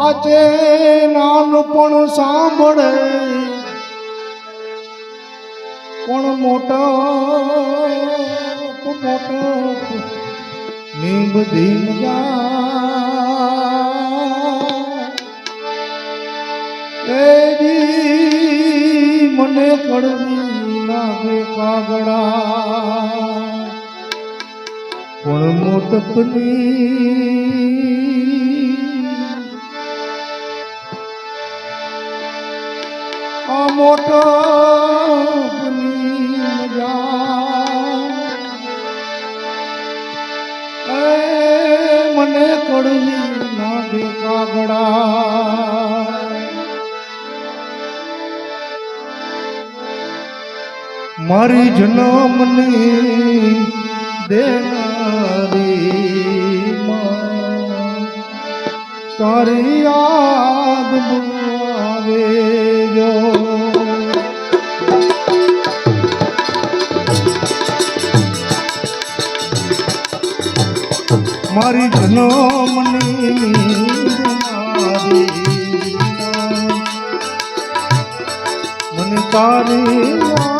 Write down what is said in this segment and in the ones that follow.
વાંચે નાનપણ સાંભળે. પણ મોટો મોટો નીમ ધીમ એવી મને કડવી લાગે કાગડા. પણ મોટપની મોટો મને કડવી નાગે કાગડા. મારી જન્મની દેનારી તારી યાદ બોલ મારી જન્મની મને તારી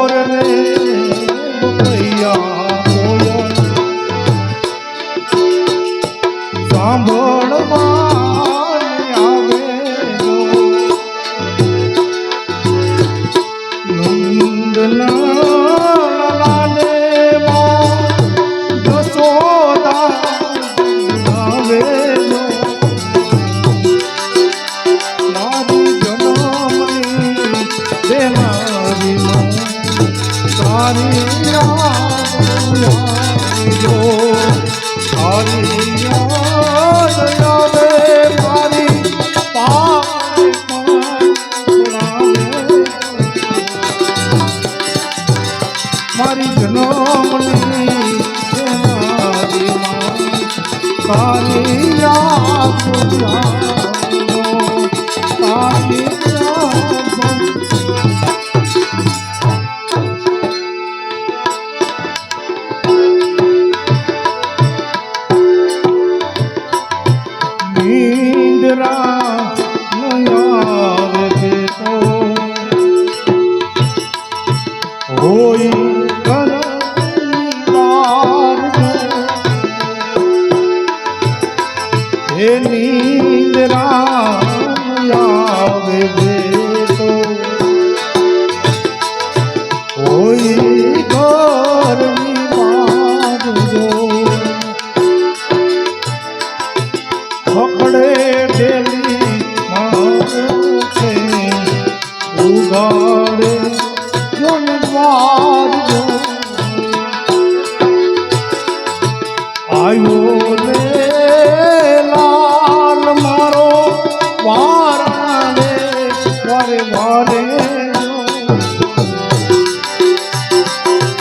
করে કરી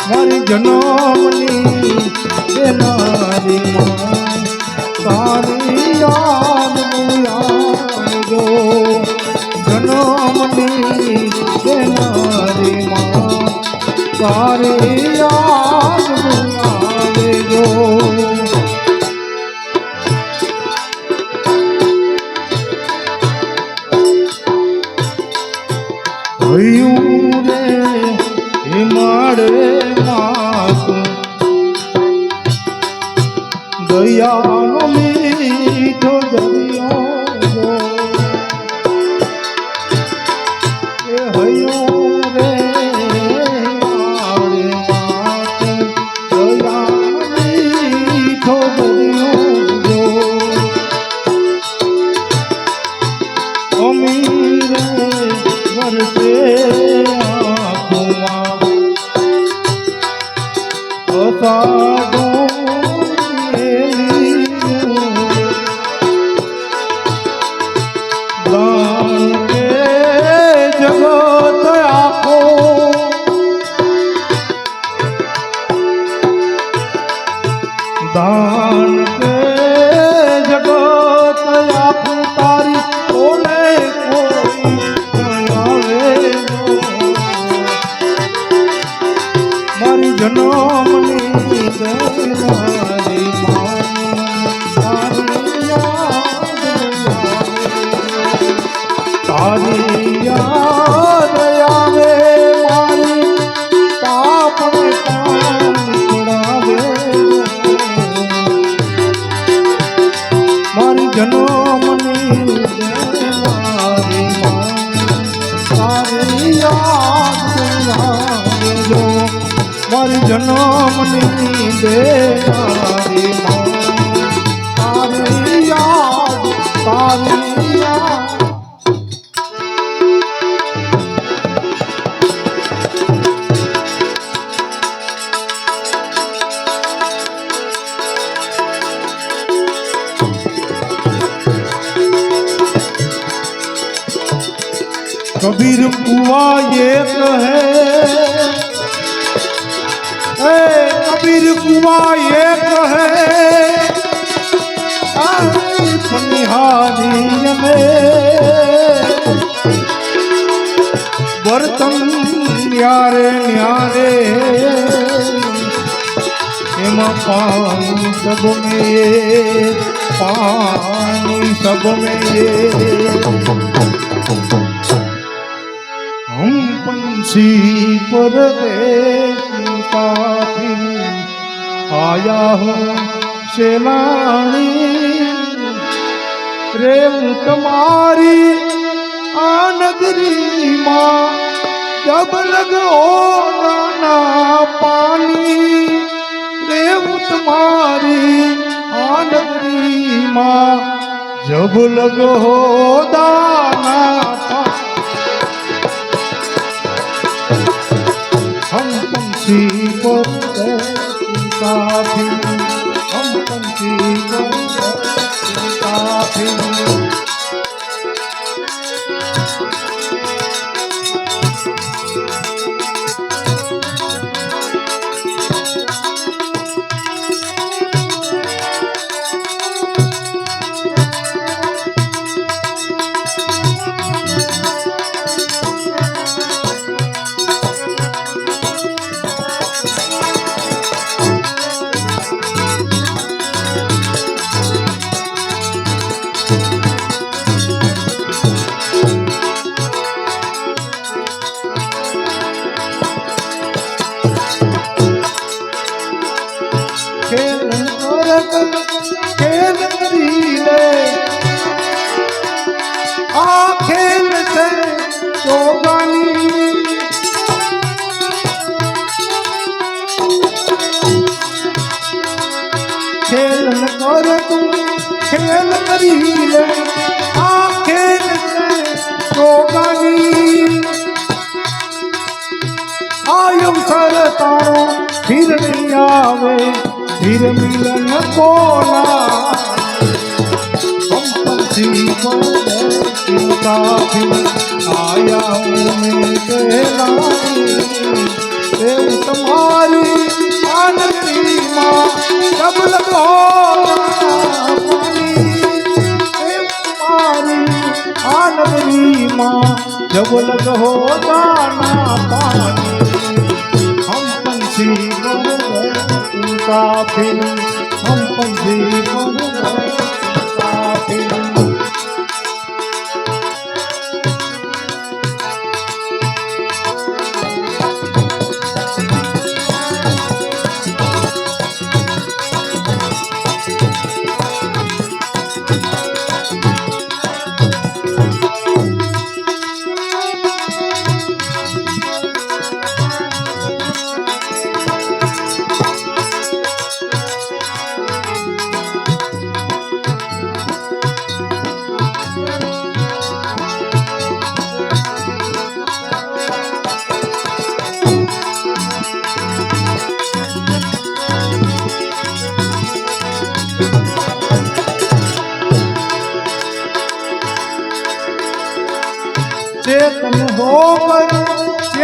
મારી જનોમની દાન પર જન્મની દે મારી તારી કબીર કુવા એ કહે कबीर कुआ एक है आई फनिहारी में बर्तन न्यारे न्यारे એમાં પાણી સબ में ये पानी सब में ये हम पंछी परदेश काफिर આયા હું શેલાણી રે હું તમારી આ નગરીમાં જબ લગો નાના પાણી રે હું તમારી આ નગરીમાં જબ લગો દાના काफी हम पंछी बोलते काफी પર તું ખેલ કરી લે આ ખેલ રોગાની. આયમ સર તારો ધીર નહીં આવે ધીર મિલન કોના? જીવન ચિંતાથી આયા હું કહેલા એ તમારી આનંદીમાં ડબલ માં જબલગ હો દાના પાણી. હમ પંછી ગો કાફી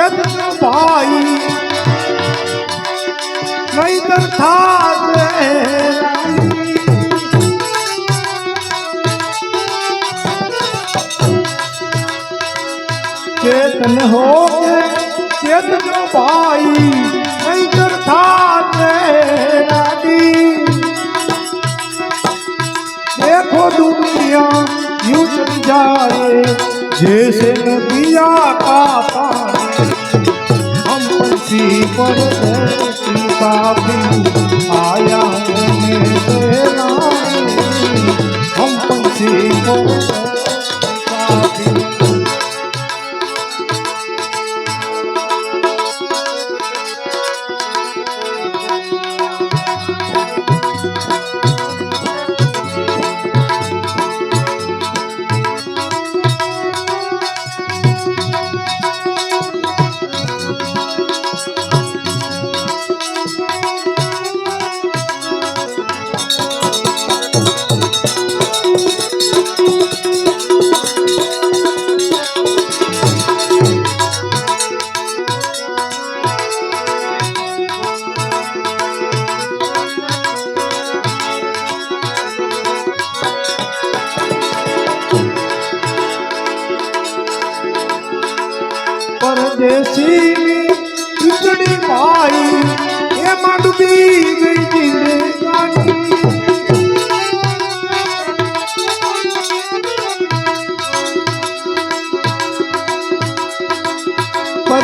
ચેતન ભાઈ નહીતર થાત રાણી. ચેતન હો ચેતન ભાઈ નહીતર થાત રાડી देखो दुनिया यूं चल जाए जैसे नदिया का पानी हम पंछी पर बैठी काफी आया है मेरा हम पंछी पर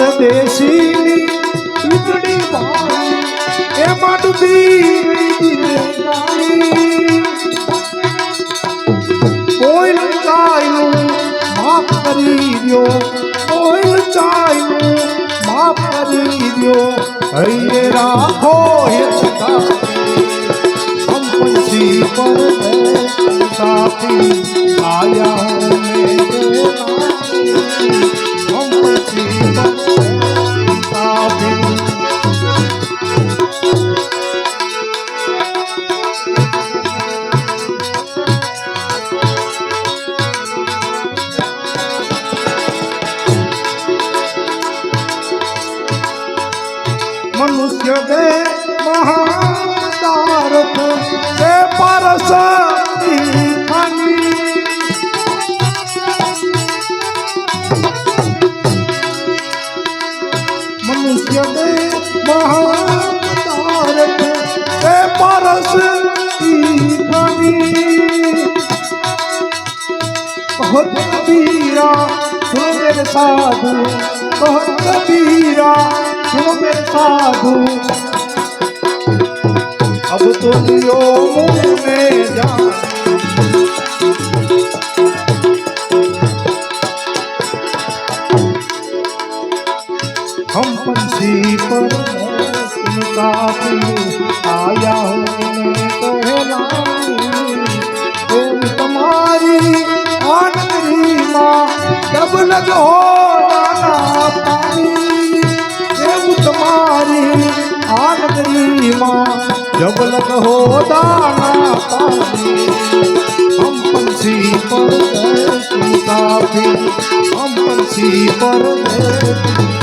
પરદેશી વીજળી ભાઈ એ માટુથી કોઈ લંકાયું માફ કરી દો કોઈ લંચાયું માફ કરી દો સાધુ કોણ કબીરા સુનો મે સાધુ અબ તો દિયો મુને જાન હમ પંછી પર સુનતા આયા હું તમારી આનંદરી માં ડબલ જ હોય માં જબલક હો દાના હમ પંછી પર સુતા હમ પંછી પર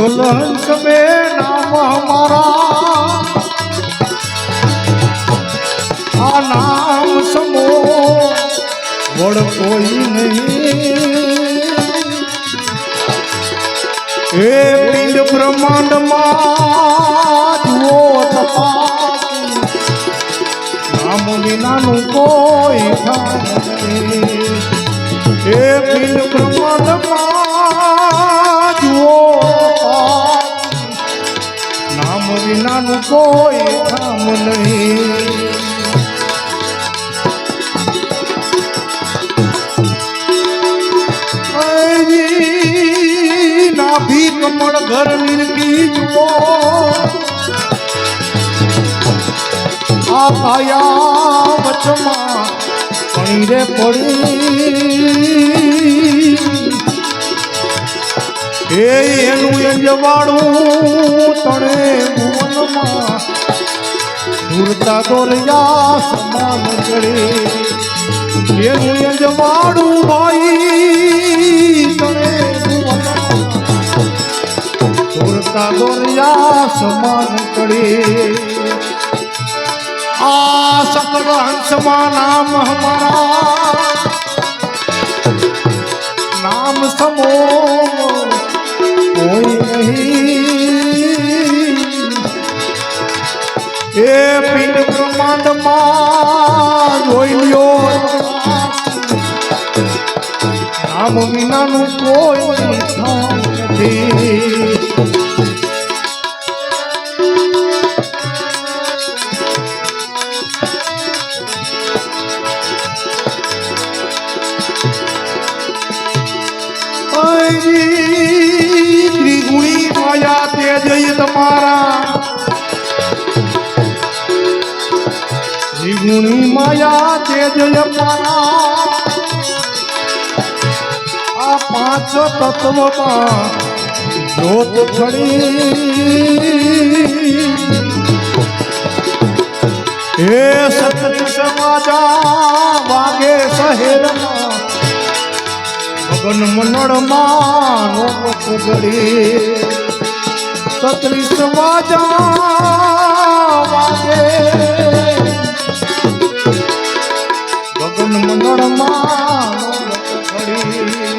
सकल हंस में नाम हमारा आ नाम समो बड़ कोई नहीं એ પિંડ બ્રહ્માંડમાં જુઓ તપાસી નામ વિનાનું કોઈ ઠામ નથી એ પિંડ કોઈ કામ નહીં નાભી કમળ ઘર નિર્ગી જુઓ આ આયા વચમાં રે પડી? એ એનું અંજવાળું તણે ભુવનમાં દૂરતા દોરયા સમાન કરે એનું અંજવાળું ભાઈ તણે દોરતા દોરયા સમાન કરે આ સકલ હંસમાં નામ હમારા નામ સમો કોઈ નહીં. એ પિંડ બ્રહ્માંડમાં જોઈ લ્યો. રામ વિનાનું કોઈ નથી. ત્રિગુણી માયા તે જય મારા આ પાંચ તત્વમાં જોત ખડી હે સતત સમાજા વાગે શહેરમાં. ગગન મંડળમાં નો પગડી સત્રીસ વાજા વાગે ગગન મંડળમાં નો પગડી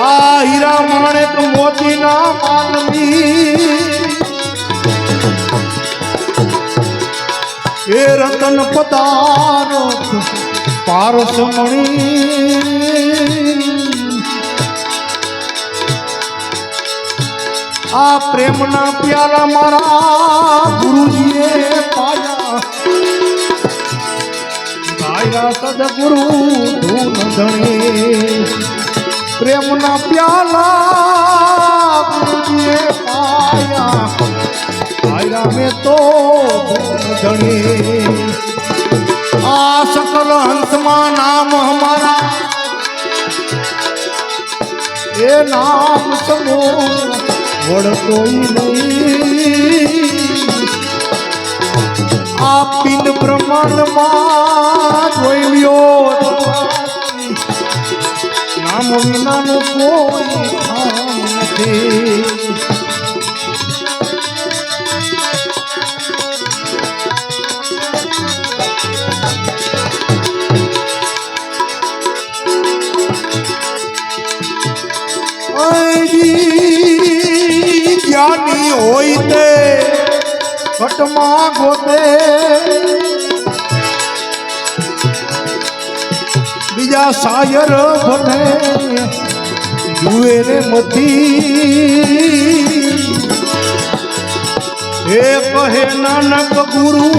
આ હીરા માણેક મોતીના માનવી એ રતન પદાર્થ પારસ મણી આ પ્રેમના પ્યારા મારા ગુરુજીએ પાયા. ગાયા સદગુરુ ધૂન ધણી. પ્રેમના પ્યાલા ગુરુજીએ પાયા. આયરા મેં તો ધણી. નામ સમો વળતોય નહીં. આ પિંડ બ્રહ્માંડમાં જોઈ લ્યો નામ વિનાનું કોઈ નથી. ઘટમાં ગોતે બીજા સાયર બને, જુએ રે મતી. હે કહે, નાનક ગુરુ,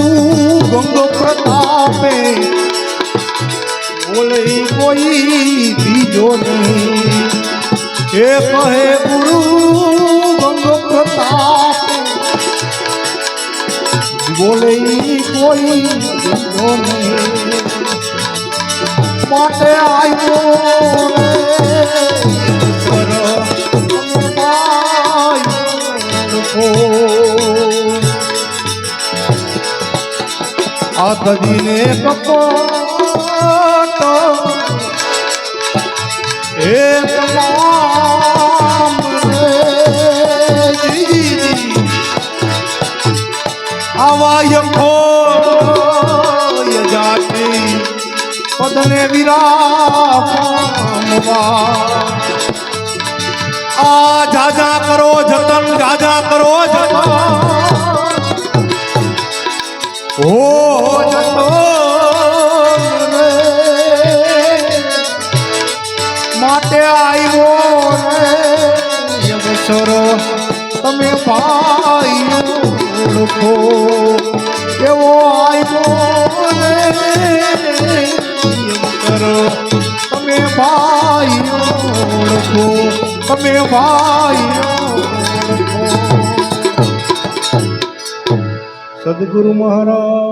ગંગો પ્રતાપે બોલે કોઈ બીજો નહીં. હે કહે, ગુરુ, ગંગો પ્રતાપ બોલે કોઈ બીજો નહીં માટે આવ્યો રે પદને વિરામવા આ જાજા કરો જતન, જાજા કરો જતન. હો માટે આવ્યો રે તમે ભાઈ ઓળખો. એવો આવ્યો ભાઈ ઓળખો તમે ભાઈ સદગુરુ મહારાજ